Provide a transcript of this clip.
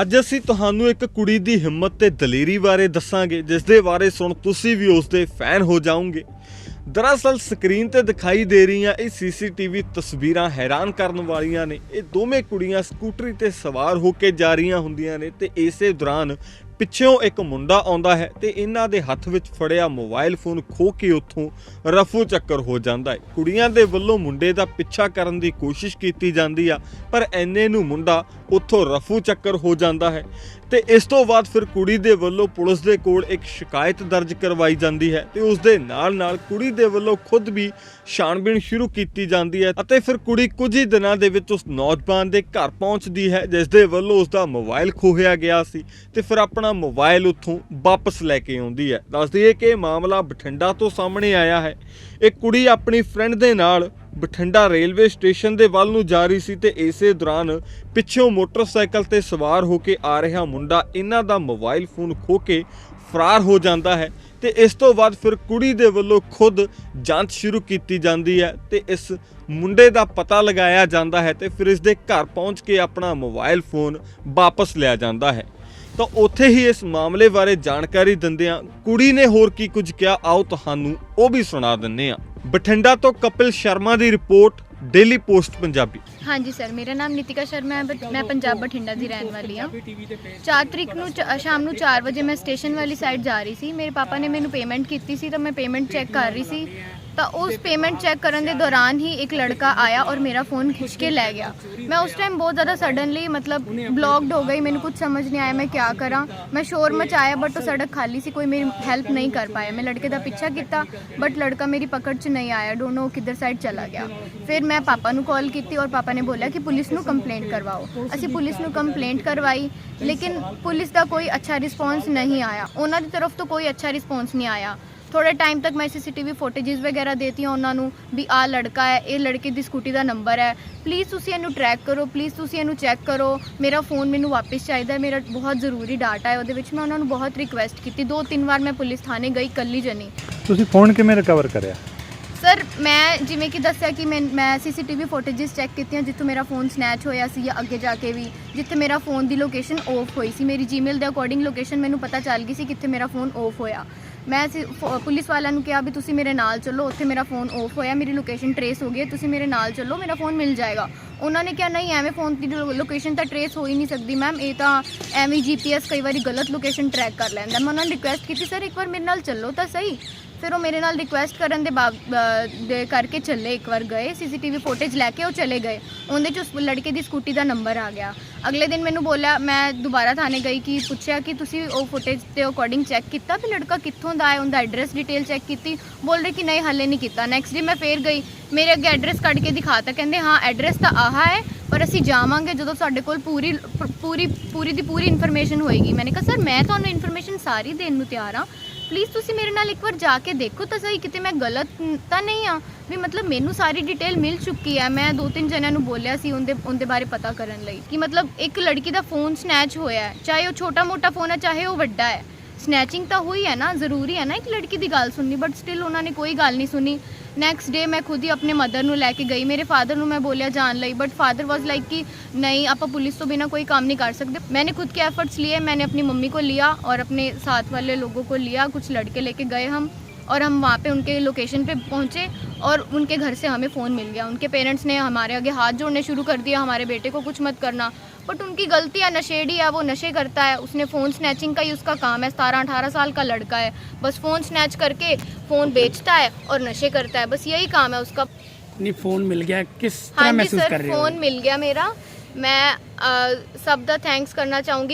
ਅੱਜ ਅਸੀਂ ਤੁਹਾਨੂੰ ਇੱਕ ਕੁੜੀ ਦੀ ਹਿੰਮਤ ਤੇ ਦਲੇਰੀ ਬਾਰੇ ਦੱਸਾਂਗੇ, ਜਿਸ ਦੇ ਬਾਰੇ ਸੁਣ ਤੁਸੀਂ ਵੀ ਉਸ ਦੇ ਫੈਨ ਹੋ ਜਾਓਗੇ। ਦਰਅਸਲ ਸਕਰੀਨ ਤੇ ਦਿਖਾਈ ਦੇ ਰਹੀਆਂ ਇਹ ਸੀਸੀਟੀਵੀ ਤਸਵੀਰਾਂ ਹੈਰਾਨ ਕਰਨ ਵਾਲੀਆਂ ਨੇ। ਇਹ ਦੋਵੇਂ ਕੁੜੀਆਂ ਸਕੂਟਰੀ ਤੇ ਸਵਾਰ ਹੋ ਕੇ ਜਾ ਰਹੀਆਂ ਹੁੰਦੀਆਂ ਨੇ ਤੇ ਇਸੇ ਦੌਰਾਨ ਪਿੱਛੋਂ ਇੱਕ ਮੁੰਡਾ ਆਉਂਦਾ ਹੈ ਤੇ ਇਹਨਾਂ ਦੇ ਹੱਥ ਵਿੱਚ ਫੜਿਆ ਮੋਬਾਈਲ ਫੋਨ ਖੋ ਕੇ ਉੱਥੋਂ ਰਫੂ ਚੱਕਰ ਹੋ ਜਾਂਦਾ ਹੈ। ਕੁੜੀਆਂ ਦੇ ਵੱਲੋਂ ਮੁੰਡੇ ਦਾ ਪਿੱਛਾ ਕਰਨ ਦੀ ਕੋਸ਼ਿਸ਼ ਕੀਤੀ ਜਾਂਦੀ ਆ, ਪਰ ਐਨੇ ਨੂੰ ਮੁੰਡਾ ਉੱਥੋਂ ਰਫੂ ਚੱਕਰ ਹੋ ਜਾਂਦਾ ਹੈ ਤੇ ਇਸ ਤੋਂ ਬਾਅਦ ਫਿਰ ਕੁੜੀ ਦੇ ਵੱਲੋਂ ਪੁਲਿਸ ਦੇ ਕੋਲ ਇੱਕ ਸ਼ਿਕਾਇਤ ਦਰਜ ਕਰਵਾਈ ਜਾਂਦੀ ਹੈ ਤੇ ਉਸ ਦੇ ਨਾਲ ਨਾਲ ਕੁੜੀ ਦੇ ਵੱਲੋਂ ਖੁਦ ਵੀ ਛਾਣਬੀਣ ਸ਼ੁਰੂ ਕੀਤੀ ਜਾਂਦੀ ਹੈ ਅਤੇ ਫਿਰ ਕੁੜੀ ਕੁਝ ਹੀ ਦਿਨਾਂ ਦੇ ਵਿੱਚ ਉਸ ਨੌਜਵਾਨ ਦੇ ਘਰ ਪਹੁੰਚਦੀ ਹੈ ਜਿਸ ਦੇ ਵੱਲੋਂ ਉਸ ਦਾ ਮੋਬਾਈਲ ਖੋਹਿਆ ਗਿਆ ਸੀ ਤੇ ਫਿਰ ਆਪਣਾ ਮੋਬਾਈਲ ਉੱਥੋਂ ਵਾਪਸ ਲੈ ਕੇ ਆਉਂਦੀ ਹੈ। ਦੱਸ ਦਈਏ ਕਿ ਇਹ ਮਾਮਲਾ ਬਠਿੰਡਾ ਤੋਂ ਸਾਹਮਣੇ ਆਇਆ ਹੈ। ਇਹ ਕੁੜੀ ਆਪਣੀ ਫਰੈਂਡ ਦੇ ਨਾਲ ਬਠਿੰਡਾ ਰੇਲਵੇ ਸਟੇਸ਼ਨ ਦੇ ਵੱਲ ਨੂੰ ਜਾ ਰਹੀ ਸੀ ਤੇ ਇਸੇ ਦੌਰਾਨ ਪਿੱਛੋਂ ਮੋਟਰਸਾਈਕਲ ਤੇ ਸਵਾਰ ਹੋ ਕੇ ਆ ਰਿਹਾ ਮੁੰਡਾ ਇਹਨਾਂ ਦਾ ਮੋਬਾਈਲ ਫੋਨ ਖੋ ਕੇ ਫਰਾਰ ਹੋ ਜਾਂਦਾ ਹੈ ਤੇ ਇਸ ਤੋਂ ਬਾਅਦ ਫਿਰ ਕੁੜੀ ਦੇ ਵੱਲੋਂ ਖੁਦ ਜਾਂਚ ਸ਼ੁਰੂ ਕੀਤੀ ਜਾਂਦੀ ਹੈ ਤੇ ਇਸ ਮੁੰਡੇ ਦਾ ਪਤਾ ਲਗਾਇਆ ਜਾਂਦਾ ਹੈ ਤੇ ਫਿਰ ਇਸ ਦੇ ਘਰ ਪਹੁੰਚ ਕੇ ਆਪਣਾ ਮੋਬਾਈਲ ਫੋਨ ਵਾਪਸ ਲਿਆ ਜਾਂਦਾ ਹੈ। ਤਾਂ ਉੱਥੇ ਹੀ ਇਸ ਮਾਮਲੇ ਬਾਰੇ ਜਾਣਕਾਰੀ ਦਿੰਦਿਆਂ ਕੁੜੀ ਨੇ ਹੋਰ ਕੀ ਕੁਝ ਕਿਹਾ, ਆਓ ਤੁਹਾਨੂੰ ਉਹ ਵੀ ਸੁਣਾ ਦਿੰਨੇ ਆ ਬਠਿੰਡਾ ਤੋਂ ਕਪਿਲ ਸ਼ਰਮਾ ਦੀ ਰਿਪੋਰਟ ਡੇਲੀ ਪੋਸਟ ਪੰਜਾਬੀ। ਹਾਂਜੀ ਸਰ, ਮੇਰਾ ਨਾਮ ਨਿਤਿਕਾ ਸ਼ਰਮਾ ਹੈ ਬਟ ਮੈਂ ਪੰਜਾਬ ਬਠਿੰਡਾ ਦੀ ਰਹਿਣ ਵਾਲੀ ਹਾਂ। 4 ਤਰੀਕ ਨੂੰ ਚ- ਸ਼ਾਮ ਨੂੰ 4 ਵਜੇ ਮੈਂ ਸਟੇਸ਼ਨ ਵਾਲੀ ਸਾਈਡ ਜਾ ਰਹੀ ਸੀ। ਮੇਰੇ ਪਾਪਾ ਨੇ ਮੈਨੂੰ ਪੇਮੈਂਟ ਕੀਤੀ ਸੀ, ਤਾਂ ਮੈਂ ਪੇਮੈਂਟ ਚੈੱਕ ਕਰ ਰਹੀ ਸੀ। ਤਾਂ ਉਸ ਪੇਮੈਂਟ ਚੈੱਕ ਕਰਨ ਦੇ ਦੌਰਾਨ ਹੀ ਇੱਕ ਲੜਕਾ ਆਇਆ ਔਰ ਮੇਰਾ ਫੋਨ ਖਿੱਚ ਕੇ ਲੈ ਗਿਆ। ਮੈਂ ਉਸ ਟਾਈਮ ਬਹੁਤ ਜ਼ਿਆਦਾ ਸਡਨਲੀ ਮਤਲਬ ਬਲੌਕਡ ਹੋ ਗਈ ਮੈਨੂੰ ਕੁਝ ਸਮਝ ਨਹੀਂ ਆਇਆ ਮੈਂ ਕੀ ਕਰਾਂ। ਮੈਂ ਸ਼ੋਰ ਮਚਾਇਆ ਬਟ ਉਹ ਸੜਕ ਖਾਲੀ ਸੀ ਕੋਈ ਮੇਰੀ ਹੈਲਪ ਨਹੀਂ ਕਰ ਪਾਇਆ। ਮੈਂ ਲੜਕੇ ਦਾ ਪਿੱਛਾ ਕੀਤਾ ਬਟ ਲੜਕਾ ਮੇਰੀ ਪਕੜ 'ਚ ਨਹੀਂ ਆਇਆ। ਡੋਨਟ ਨੋ ਕਿੱਧਰ ਸਾਈਡ ਚਲਾ ਗਿਆ। ਫਿਰ ਮੈਂ ਪਾਪਾ ਨੂੰ ਕਾਲ ਕੀਤੀ ਔਰ ਪਾਪਾ ਨੇ ਬੋਲਿਆ ਕਿ ਪੁਲਿਸ ਨੂੰ ਕੰਪਲੇਂਟ ਕਰਵਾਓ। ਅਸੀਂ ਪੁਲਿਸ ਨੂੰ ਕੰਪਲੇਂਟ ਕਰਵਾਈ ਲੇਕਿਨ ਪੁਲਿਸ ਦਾ ਕੋਈ ਅੱਛਾ ਰਿਸਪੌਂਸ ਨਹੀਂ ਆਇਆ। ਉਹਨਾਂ ਦੀ ਤਰਫ ਤੋਂ ਕੋਈ ਅੱਛਾ ਰਿਸਪੌਂਸ ਨਹੀਂ ਆਇਆ। ਥੋੜੇ ਟਾਈਮ ਤੱਕ ਮੈਂ ਸੀਸੀਟੀਵੀ ਫੁਟੇजेस ਵਗੈਰਾ ਦੇਤੀਆਂ ਉਹਨਾਂ ਨੂੰ ਵੀ ਆਹ ਲੜਕਾ ਹੈ ਇਹ ਲੜਕੇ ਦੀ ਸਕੂਟੀ ਦਾ ਨੰਬਰ ਹੈ। ਪਲੀਜ਼ ਤੁਸੀਂ ਇਹਨੂੰ ਟਰੈਕ ਕਰੋ ਪਲੀਜ਼ ਤੁਸੀਂ ਇਹਨੂੰ ਚੈੱਕ ਕਰੋ। ਮੇਰਾ ਫੋਨ ਮੈਨੂੰ ਵਾਪਸ ਚਾਹੀਦਾ ਮੇਰਾ ਬਹੁਤ ਜ਼ਰੂਰੀ ਡਾਟਾ ਹੈ ਉਹਦੇ ਵਿੱਚ ਮੈਂ ਉਹਨਾਂ ਨੂੰ ਬਹੁਤ ਰਿਕੁਐਸਟ ਕੀਤੀ। ਦੋ ਤਿੰਨ ਵਾਰ ਮੈਂ ਪੁਲਿਸ ਥਾਣੇ ਗਈ ਕੱਲੀ ਜਨੀ ਤੁਸੀਂ ਫੋਨ ਕਿਵੇਂ ਰਿਕਵਰ ਕਰਿਆ? ਸਰ ਮੈਂ ਜਿਵੇਂ ਕਿ ਦੱਸਿਆ ਕਿ ਮੈਂ ਮੈਂ ਸੀਸੀਟੀਵੀ ਫੁਟੇजेस ਚੈੱਕ ਕੀਤੀਆਂ ਜਿੱਥੋਂ ਮੇਰਾ ਫੋਨ ਸਨੈਚ ਹੋਇਆ ਸੀ ਜਾਂ ਅੱਗੇ ਜਾ ਕੇ ਵੀ ਜਿੱਥੇ ਮੇਰਾ ਫੋਨ ਦੀ ਲੋਕੇਸ਼ਨ ਆਫ ਹੋਈ ਸੀ। ਮੇਰੀ ਜੀਮੇਲ ਦੇ ਅਕੋਰਡਿੰਗ ਲੋਕੇਸ਼ਨ ਮੈਨੂੰ ਪਤਾ ਚੱਲ ਗਈ ਸੀ ਕਿੱਥੇ ਮੇਰਾ ਫੋਨ ਆਫ ਹੋਇਆ। ਮੈਂ ਸੀ- ਫ- ਪੁਲਿਸ ਵਾਲਿਆਂ ਨੂੰ ਕਿਹਾ ਵੀ ਤੁਸੀਂ ਮੇਰੇ ਨਾਲ ਚੱਲੋ ਉੱਥੇ ਮੇਰਾ ਫੋਨ ਆਫ ਹੋਇਆ ਮੇਰੀ ਲੋਕੇਸ਼ਨ ਟਰੇਸ ਹੋ ਗਈ ਹੈ, ਤੁਸੀਂ ਮੇਰੇ ਨਾਲ ਚੱਲੋ ਮੇਰਾ ਫੋਨ ਮਿਲ ਜਾਏਗਾ। ਉਹਨਾਂ ਨੇ ਕਿਹਾ ਨਹੀਂ ਐਵੇਂ ਫੋਨ ਦੀ ਲੋਕੇਸ਼ਨ ਤਾਂ ਟਰੇਸ ਹੋ ਹੀ ਨਹੀਂ ਸਕਦੀ ਮੈਮ ਇਹ ਤਾਂ ਐਵੇਂ ਜੀਪੀਐਸ ਕਈ ਵਾਰੀ ਗਲਤ ਲੋਕੇਸ਼ਨ ਟਰੈਕ ਕਰ ਲੈਂਦਾ ਮੈਂ ਉਹਨਾਂ ਨੂੰ ਰਿਕੁਐਸਟ ਕੀਤੀ ਸਰ ਇੱਕ ਵਾਰ ਮੇਰੇ ਨਾਲ ਚੱਲੋ ਤਾਂ ਸਹੀ। ਫਿਰ ਉਹ ਮੇਰੇ ਨਾਲ ਰਿਕੁਐਸਟ ਕਰਨ ਦੇ ਬਾਵ ਦੇ ਕਰਕੇ ਚੱਲੇ ਇੱਕ ਵਾਰ ਗਏ ਸੀਸੀਟੀਵੀ ਫੁਟੇਜ ਲੈ ਕੇ ਉਹ ਚਲੇ ਗਏ। ਉਹਦੇ ਚ ਉਸ ਲੜਕੇ ਦੀ ਸਕੂਟੀ ਦਾ ਨੰਬਰ ਆ ਗਿਆ। ਅਗਲੇ ਦਿਨ ਮੈਨੂੰ ਬੋਲਿਆ, ਮੈਂ ਦੁਬਾਰਾ ਥਾਣੇ ਗਈ ਕਿ ਪੁੱਛਿਆ ਕਿ ਤੁਸੀਂ ਉਹ ਫੁਟੇਜ ਦੇ ਅਕੋਰਡਿੰਗ ਚੈੱਕ ਕੀਤਾ ਵੀ ਲੜਕਾ ਕਿੱਥੋਂ ਦਾ ਹੈ, ਉਹਦਾ ਐਡਰੈਸ ਡਿਟੇਲ ਚੈੱਕ ਕੀਤੀ। ਬੋਲ ਰਹੇ ਕਿ ਨਹੀਂ, ਹਾਲੇ ਨਹੀਂ ਕੀਤਾ। ਨੈਕਸਟ ਡੇ ਮੈਂ ਫੇਰ ਗਈ। ਮੇਰੇ ਅੱਗੇ ਐਡਰੈਸ ਕੱਢ ਕੇ ਦਿਖਾਤਾ ਕਹਿੰਦੇ, ਹਾਂ ਐਡਰੈਸ ਤਾਂ ਆਹਾ ਹੈ, ਪਰ ਅਸੀਂ ਜਾਵਾਂਗੇ ਜਦੋਂ ਸਾਡੇ ਕੋਲ ਪੂਰੀ ਪ- ਪੂਰੀ ਪੂਰੀ ਦੀ ਪੂਰੀ ਇਨਫੋਰਮੇਸ਼ਨ ਹੋਏਗੀ। ਮੈंने ਕਿਹਾ, ਸਰ, ਮੈਂ ਤੁਹਾਨੂੰ ਇਨਫੋਰਮੇਸ਼ਨ ਸਾਰੀ ਦੇਣ ਨੂੰ ਤਿਆਰ ਹਾਂ ਪਲੀਜ਼ ਤੁਸੀਂ ਮੇਰੇ ਨਾਲ ਇੱਕ ਵਾਰ ਜਾ ਕੇ ਦੇਖੋ ਤਾਂ ਸਹੀ, ਕਿਤੇ ਮੈਂ ਗਲਤ ਤਾਂ ਨਹੀਂ ਆ ਵੀ ਮਤਲਬ ਮੈਨੂੰ ਸਾਰੀ ਡਿਟੇਲ ਮਿਲ ਚੁੱਕੀ ਹੈ। ਮੈਂ ਦੋ ਤਿੰਨ ਜਣਿਆਂ ਨੂੰ ਬੋਲਿਆ ਸੀ ਉਹਦੇ ਉਹਦੇ ਬਾਰੇ ਪਤਾ ਕਰਨ ਲਈ ਕਿ ਮਤਲਬ ਇੱਕ ਲੜਕੀ ਦਾ ਫੋਨ ਸਨੈਚ ਹੋਇਆ ਹੈ। ਚਾਹੇ ਉਹ ਛੋਟਾ ਮੋਟਾ ਫੋਨ ਹੈ, ਚਾਹੇ ਉਹ ਵੱਡਾ ਹੈ। ਸਨੈਚਿੰਗ ਤਾਂ ਹੋਈ ਹੈ ਨਾ, ਜ਼ਰੂਰੀ ਹੈ ਨਾ ਇੱਕ ਲੜਕੀ ਦੀ ਗੱਲ ਸੁਣਨੀ ਬਟ ਸਟਿਲ ਉਹਨਾਂ ਨੇ ਕੋਈ ਗੱਲ ਨਹੀਂ ਸੁਣੀ। ਨੈਕਸਟ ਡੇ ਮੈਂ ਖੁਦ ਹੀ ਆਪਣੇ ਮਦਰ ਨੂੰ ਲੈ ਕੇ ਗਈ ਮੇਰੇ ਫਾਦਰ ਨੂੰ ਮੈਂ ਬੋਲਿਆ ਜਾਣ ਲਈ ਬਟ ਫਾਦਰ ਵਾਸ ਲਾਈਕ कि नहीं आप पुलिस तो बिना कोई काम नहीं कर सकते मैंने खुद के एफर्ट्स लिए मैंने अपनी मम्मी को लिया और अपने साथ वाले लोगों को लिया कुछ लड़के लेके गए हम और हम वहाँ पे उनके लोकेशन पे पहुँचे और उनके घर से हमें फ़ोन मिल गया उनके पेरेंट्स ने हमारे आगे हाथ जोड़ने शुरू कर दिया हमारे बेटे को कुछ मत करना बट उनकी गलती है नशेड़ी है वो नशे करता है। उसने फ़ोन स्नैचिंग का ही उसका काम है। सतारह अठारह साल का लड़का है। बस फ़ोन स्नैच करके फ़ोन बेचता है और नशे करता है। बस यही काम है उसका। नहीं फ़ोन मिल गया। किस हाँ जी सर फ़ोन मिल गया मेरा। मैं आ, सब द थैंक्स करना चाहूँगी।